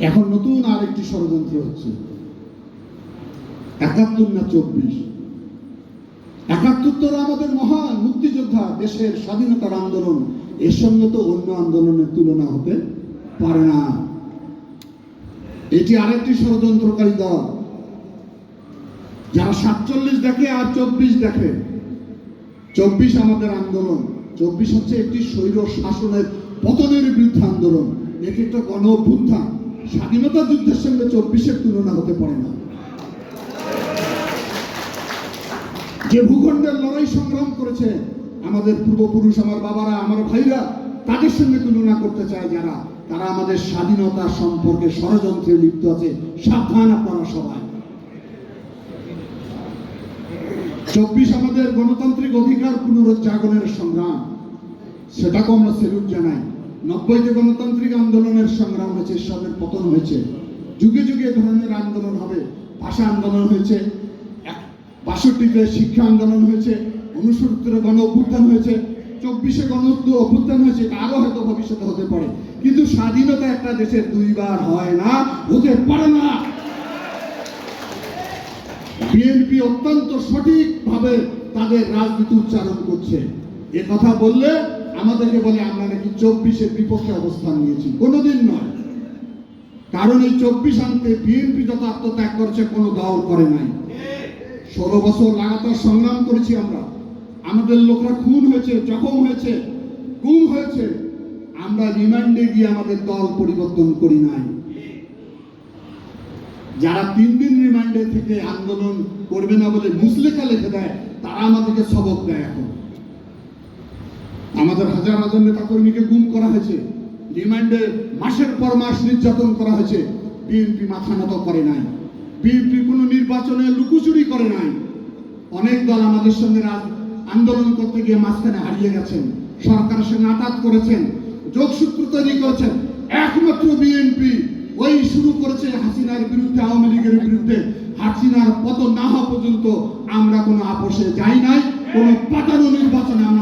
এখন নতুন আরেকটি ষড়যন্ত্র হচ্ছে। একাত্তর না চব্বিশ? একাত্তর আমাদের মহান মুক্তিযোদ্ধা, দেশের স্বাধীনতার আন্দোলন। এর সঙ্গে তো অন্য আন্দোলনের তুলনা হতে পারে না। এটি আরেকটি ষড়যন্ত্রকারী দল। যারা সাতচল্লিশ দেখে আর চব্বিশ দেখে। চব্বিশ আমাদের আন্দোলন। চব্বিশ হচ্ছে একটি স্বৈর শাসনের পতনের বিরুদ্ধে আন্দোলন। এটি একটা গণ অভ্যুত্থান স্বাধীনতা যুদ্ধের সঙ্গে চব্বিশের তুলনা হতে পারে না। যে ভূখণ্ডের লড়াই সংগ্রাম করেছে আমাদের পূর্বপুরুষ, আমার বাবারা, আমার ভাইরা, তাদের সঙ্গে তুলনা করতে চায় যারা। তারা আমাদের স্বাধীনতা সম্পর্কে ষড়যন্ত্রে লিপ্ত আছে। সাবধান আপনারা সবাই। চব্বিশ আমাদের গণতান্ত্রিক অধিকার পুনরুজ্জাগরণের সংগ্রাম। সেটাকেও আমরা সেলুট জানাই। নব্বইতে গণতান্ত্রিক আন্দোলনের সংগ্রাম হয়েছে সবের পতন হয়েছে। যুগে যুগে ধরনের আন্দোলন হবে। ভাষা আন্দোলন হয়েছে বাষট্টিতে শিক্ষা আন্দোলন হয়েছে উনসত্তরে গণ অভ্যুত্থান হয়েছে, চব্বিশে গণ অভ্যুত্থান হয়েছে, এটা আরও হয়তো ভবিষ্যতে হতে পারে। কিন্তু স্বাধীনতা একটা দেশের দুইবার হয় না, হতে পারে না। বিএনপি অত্যন্ত সঠিকভাবে তাদের রাজনীতি উচ্চারণ করছে। এ কথা বললে আমাদেরকে বলে আমরা নাকি চব্বিশের বিপক্ষে অবস্থান নিয়েছি। কোনোদিন নয়। কারণ এই চব্বিশ আনতে বিএনপি যত আত্মত্যাগ করেছে, কোনো দল করে নাই। ষোলো বছর লাগাতার সংগ্রাম করেছি আমরা। আমাদের লোকরা খুন হয়েছে, জখম হয়েছে, গুম হয়েছে। আমরা রিমান্ডে গিয়ে আমাদের দল পরিবর্তন করি নাই। যারা তিন দিন রিমান্ডে থেকে আন্দোলন করবে না বলে মুসলেখা লিখে দেয়, তারা আমাদেরকে সবক দেয় এখন। আমাদের হাজার হাজার নেতা কর্মীকে গুম করা হয়েছে। রিমান্ডে মাসের পর মাস নির্যাতন করা হয়েছে। বিএনপি মাথা নত করে নাই। বিএনপি কোনো নির্বাচনে লুকোচুরি করে নাই। অনেক দল আমাদের সঙ্গে আন্দোলন করতে গিয়ে মাঝখানে হারিয়ে গেছেন। সরকারের সঙ্গে আঘাত করেছেন। যোগসূত্র তৈরি করেছেন। একমাত্র বিএনপি ওই শুরু করেছে হাসিনার বিরুদ্ধে, আওয়ামী লীগের বিরুদ্ধে। হাসিনার পতন না হওয়া পর্যন্ত আমরা কোনো আপোষে যাই নাই। কোনো পাতানো নির্বাচনে আমরা